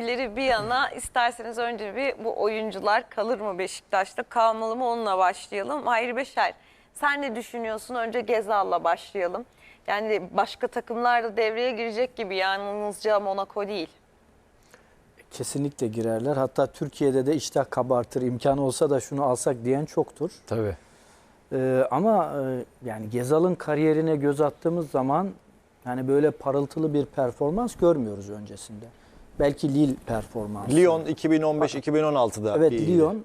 İleri bir yana isterseniz önce bir bu oyuncular kalır mı Beşiktaş'ta kalmalı mı onunla başlayalım. Hayri Beşer sen ne düşünüyorsun? Önce Gezal'la başlayalım. Yani başka takımlar da devreye girecek gibi yalnızca Monaco değil. Kesinlikle girerler. Hatta Türkiye'de de iştah kabartır. İmkan olsa da şunu alsak diyen çoktur. Tabii. Ee, ama e, yani Gezal'ın kariyerine göz attığımız zaman yani böyle parıltılı bir performans görmüyoruz öncesinde. Belki Lille performansı. Lyon 2015-2016'da Evet bir- Lyon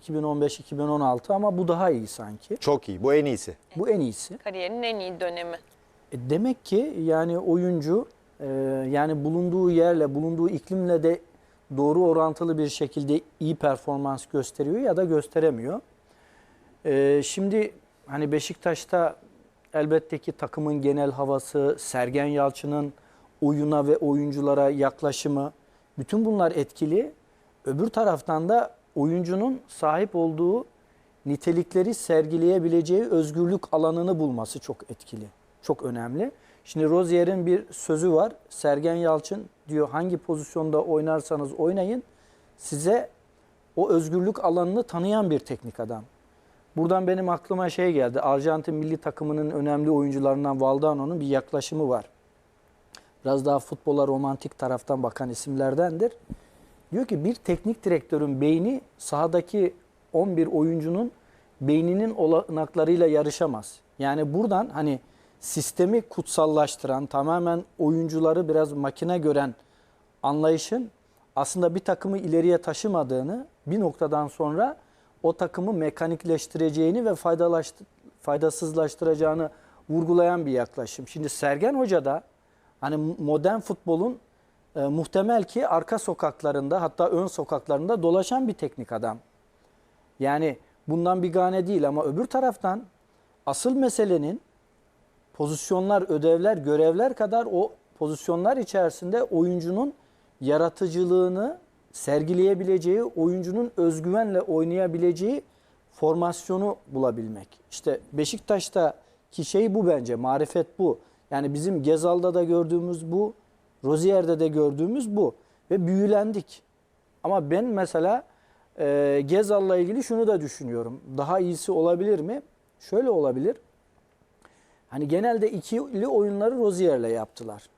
2015-2016 ama bu daha iyi sanki. Çok iyi. Bu en iyisi. Bu en iyisi. Kariyerinin en iyi dönemi. E, demek ki yani oyuncu e, yani bulunduğu yerle bulunduğu iklimle de doğru orantılı bir şekilde iyi performans gösteriyor ya da gösteremiyor. E, şimdi hani Beşiktaş'ta elbette ki takımın genel havası, Sergen Yalçın'ın oyuna ve oyunculara yaklaşımı bütün bunlar etkili. Öbür taraftan da oyuncunun sahip olduğu nitelikleri sergileyebileceği özgürlük alanını bulması çok etkili. Çok önemli. Şimdi Rozier'in bir sözü var. Sergen Yalçın diyor hangi pozisyonda oynarsanız oynayın size o özgürlük alanını tanıyan bir teknik adam. Buradan benim aklıma şey geldi. Arjantin milli takımının önemli oyuncularından Valdano'nun bir yaklaşımı var. Biraz daha futbola romantik taraftan bakan isimlerdendir. Diyor ki bir teknik direktörün beyni sahadaki 11 oyuncunun beyninin olanaklarıyla yarışamaz. Yani buradan hani sistemi kutsallaştıran, tamamen oyuncuları biraz makine gören anlayışın aslında bir takımı ileriye taşımadığını, bir noktadan sonra o takımı mekanikleştireceğini ve faydalaştı, faydasızlaştıracağını vurgulayan bir yaklaşım. Şimdi Sergen Hoca da hani modern futbolun e, muhtemel ki arka sokaklarında hatta ön sokaklarında dolaşan bir teknik adam. Yani bundan bir gane değil ama öbür taraftan asıl meselenin pozisyonlar, ödevler, görevler kadar o pozisyonlar içerisinde oyuncunun yaratıcılığını sergileyebileceği, oyuncunun özgüvenle oynayabileceği formasyonu bulabilmek. İşte Beşiktaş'taki şey bu bence, marifet bu. Yani bizim Gezal'da da gördüğümüz bu, Rozier'de de gördüğümüz bu. Ve büyülendik. Ama ben mesela e, Gezal'la ilgili şunu da düşünüyorum. Daha iyisi olabilir mi? Şöyle olabilir. Hani genelde ikili oyunları Rozier'le yaptılar.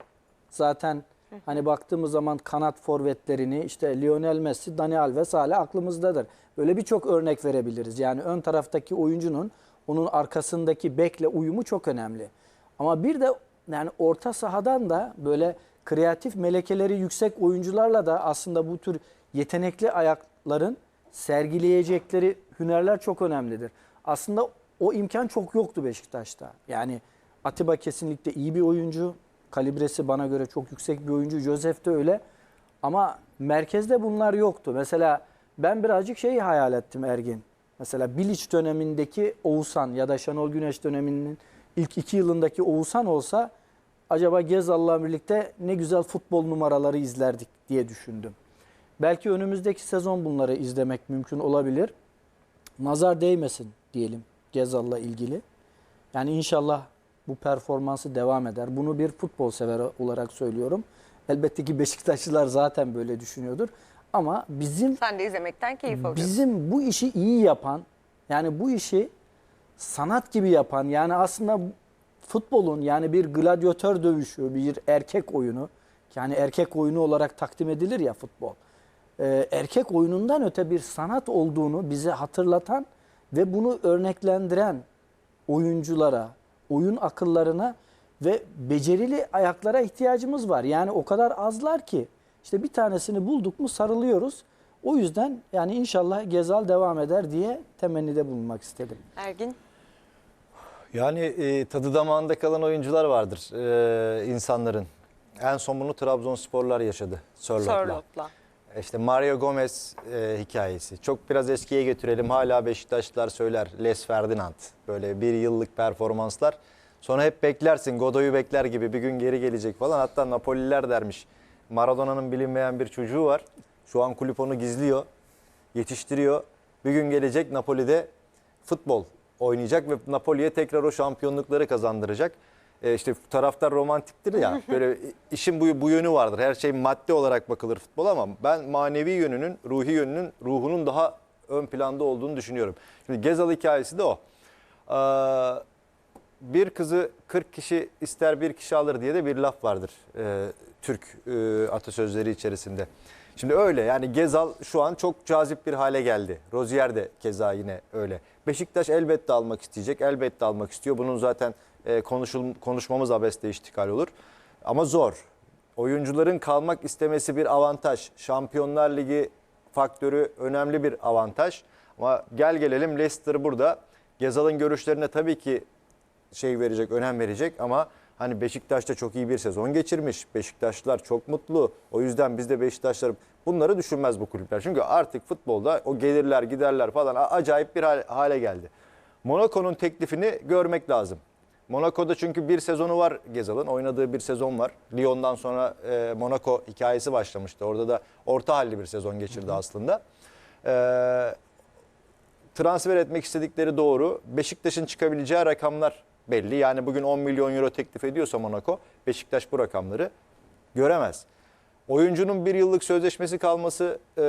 Zaten hani baktığımız zaman kanat forvetlerini işte Lionel Messi, Dani Alves hala aklımızdadır. Böyle birçok örnek verebiliriz. Yani ön taraftaki oyuncunun onun arkasındaki bekle uyumu çok önemli. Ama bir de yani orta sahadan da böyle kreatif melekeleri yüksek oyuncularla da aslında bu tür yetenekli ayakların sergileyecekleri hünerler çok önemlidir. Aslında o imkan çok yoktu Beşiktaş'ta. Yani Atiba kesinlikle iyi bir oyuncu. Kalibresi bana göre çok yüksek bir oyuncu. Josef de öyle. Ama merkezde bunlar yoktu. Mesela ben birazcık şeyi hayal ettim Ergin. Mesela Bilic dönemindeki Oğuzhan ya da Şenol Güneş döneminin ilk iki yılındaki Oğuzhan olsa acaba Gezal'la birlikte ne güzel futbol numaraları izlerdik diye düşündüm. Belki önümüzdeki sezon bunları izlemek mümkün olabilir. Nazar değmesin diyelim Gezal'la ilgili. Yani inşallah bu performansı devam eder. Bunu bir futbol sever olarak söylüyorum. Elbette ki Beşiktaşlılar zaten böyle düşünüyordur. Ama bizim Sen de izlemekten keyif alıyorsun. bizim bu işi iyi yapan, yani bu işi sanat gibi yapan, yani aslında futbolun yani bir gladyatör dövüşü, bir erkek oyunu, yani erkek oyunu olarak takdim edilir ya futbol. Ee, erkek oyunundan öte bir sanat olduğunu bize hatırlatan ve bunu örneklendiren oyunculara, oyun akıllarına ve becerili ayaklara ihtiyacımız var. Yani o kadar azlar ki işte bir tanesini bulduk mu sarılıyoruz. O yüzden yani inşallah Gezal devam eder diye temennide bulunmak istedim. Ergin. Yani e, tadı damağında kalan oyuncular vardır e, insanların. En son bunu Trabzonsporlar yaşadı. Sörlot'la. Sörlot'la. İşte Mario Gomez e, hikayesi. Çok biraz eskiye götürelim. Hala Beşiktaşlılar söyler. Les Ferdinand. Böyle bir yıllık performanslar. Sonra hep beklersin. Godoy'u bekler gibi bir gün geri gelecek falan. Hatta Napoliler dermiş. Maradona'nın bilinmeyen bir çocuğu var. Şu an kulüp onu gizliyor. Yetiştiriyor. Bir gün gelecek Napoli'de futbol oynayacak ve Napoli'ye tekrar o şampiyonlukları kazandıracak. e, işte taraftar romantiktir ya böyle işin bu, bu yönü vardır. Her şey madde olarak bakılır futbol ama ben manevi yönünün, ruhi yönünün, ruhunun daha ön planda olduğunu düşünüyorum. Şimdi Gezal hikayesi de o. Ee, bir kızı 40 kişi ister bir kişi alır diye de bir laf vardır e, Türk e, atasözleri içerisinde. Şimdi öyle yani Gezal şu an çok cazip bir hale geldi. Rozier de keza yine öyle. Beşiktaş elbette almak isteyecek, elbette almak istiyor. Bunun zaten e, konuşul, konuşmamız abeste iştikal olur. Ama zor. Oyuncuların kalmak istemesi bir avantaj. Şampiyonlar Ligi faktörü önemli bir avantaj. Ama gel gelelim Leicester burada. Gezal'ın görüşlerine tabii ki şey verecek, önem verecek ama hani Beşiktaş'ta çok iyi bir sezon geçirmiş. Beşiktaşlılar çok mutlu. O yüzden biz de Beşiktaşlar bunları düşünmez bu kulüpler. Çünkü artık futbolda o gelirler, giderler falan acayip bir hal- hale geldi. Monaco'nun teklifini görmek lazım. Monaco'da çünkü bir sezonu var Gezal'ın. Oynadığı bir sezon var. Lyon'dan sonra e, Monaco hikayesi başlamıştı. Orada da orta halli bir sezon geçirdi aslında. E, transfer etmek istedikleri doğru. Beşiktaş'ın çıkabileceği rakamlar belli. Yani bugün 10 milyon euro teklif ediyorsa Monaco, Beşiktaş bu rakamları göremez. Oyuncunun bir yıllık sözleşmesi kalması e,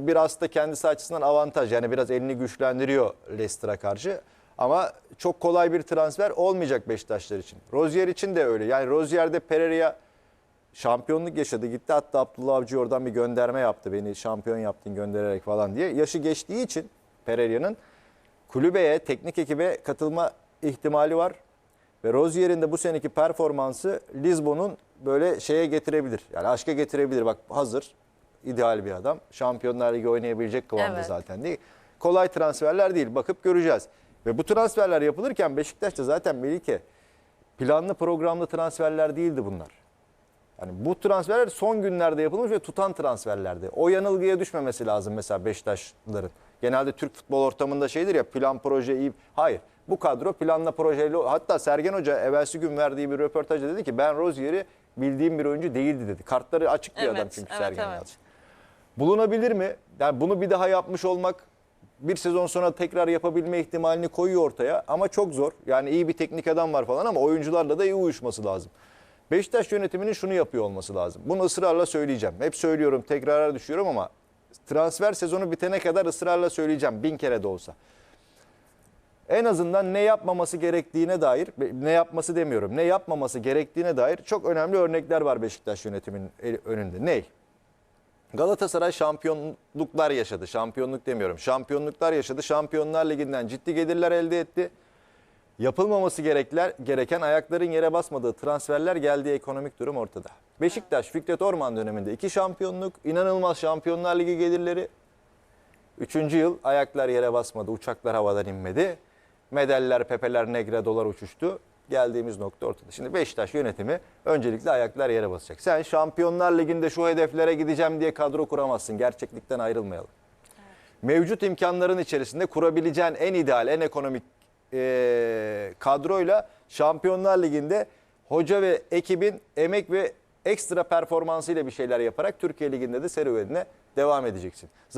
biraz da kendisi açısından avantaj. Yani biraz elini güçlendiriyor Leicester'a karşı. Ama çok kolay bir transfer olmayacak Beşiktaşlar için. Rozier için de öyle. Yani Rozier de Pereira'ya şampiyonluk yaşadı gitti. Hatta Abdullah Avcı oradan bir gönderme yaptı. Beni şampiyon yaptın göndererek falan diye. Yaşı geçtiği için Pereira'nın kulübeye, teknik ekibe katılma ihtimali var. Ve Rozier'in de bu seneki performansı Lisbon'un böyle şeye getirebilir. Yani aşka getirebilir. Bak hazır, ideal bir adam. Şampiyonlar Ligi oynayabilecek kıvamda Evet. zaten değil. Kolay transferler değil. Bakıp göreceğiz. Ve bu transferler yapılırken Beşiktaş'ta zaten Melike planlı programlı transferler değildi bunlar. Yani bu transferler son günlerde yapılmış ve tutan transferlerdi. O yanılgıya düşmemesi lazım mesela Beşiktaşlıların. Genelde Türk futbol ortamında şeydir ya plan proje iyi. Hayır. Bu kadro planla projeyle hatta Sergen Hoca evvelsi gün verdiği bir röportajda dedi ki ben Rozier'i bildiğim bir oyuncu değildi dedi. Kartları açık bir Evet, adam çünkü evet, Sergen evet. Yalçın. Bulunabilir mi? Yani bunu bir daha yapmış olmak bir sezon sonra tekrar yapabilme ihtimalini koyuyor ortaya ama çok zor. Yani iyi bir teknik adam var falan ama oyuncularla da iyi uyuşması lazım. Beşiktaş yönetiminin şunu yapıyor olması lazım. Bunu ısrarla söyleyeceğim. Hep söylüyorum, tekrara düşüyorum ama transfer sezonu bitene kadar ısrarla söyleyeceğim bin kere de olsa. En azından ne yapmaması gerektiğine dair, ne yapması demiyorum, ne yapmaması gerektiğine dair çok önemli örnekler var Beşiktaş yönetiminin önünde. Ney? Galatasaray şampiyonluklar yaşadı. Şampiyonluk demiyorum. Şampiyonluklar yaşadı. Şampiyonlar Ligi'nden ciddi gelirler elde etti. Yapılmaması gerekler, gereken ayakların yere basmadığı transferler geldiği ekonomik durum ortada. Beşiktaş Fikret Orman döneminde iki şampiyonluk, inanılmaz Şampiyonlar Ligi gelirleri. Üçüncü yıl ayaklar yere basmadı, uçaklar havadan inmedi. Medaller, pepeler, negre, dolar uçuştu. Geldiğimiz nokta ortada. Şimdi Beşiktaş yönetimi öncelikle ayaklar yere basacak. Sen Şampiyonlar Ligi'nde şu hedeflere gideceğim diye kadro kuramazsın. Gerçeklikten ayrılmayalım. Mevcut imkanların içerisinde kurabileceğin en ideal, en ekonomik eee, kadroyla Şampiyonlar Ligi'nde hoca ve ekibin emek ve ekstra performansıyla bir şeyler yaparak Türkiye Ligi'nde de serüvenine devam edeceksin.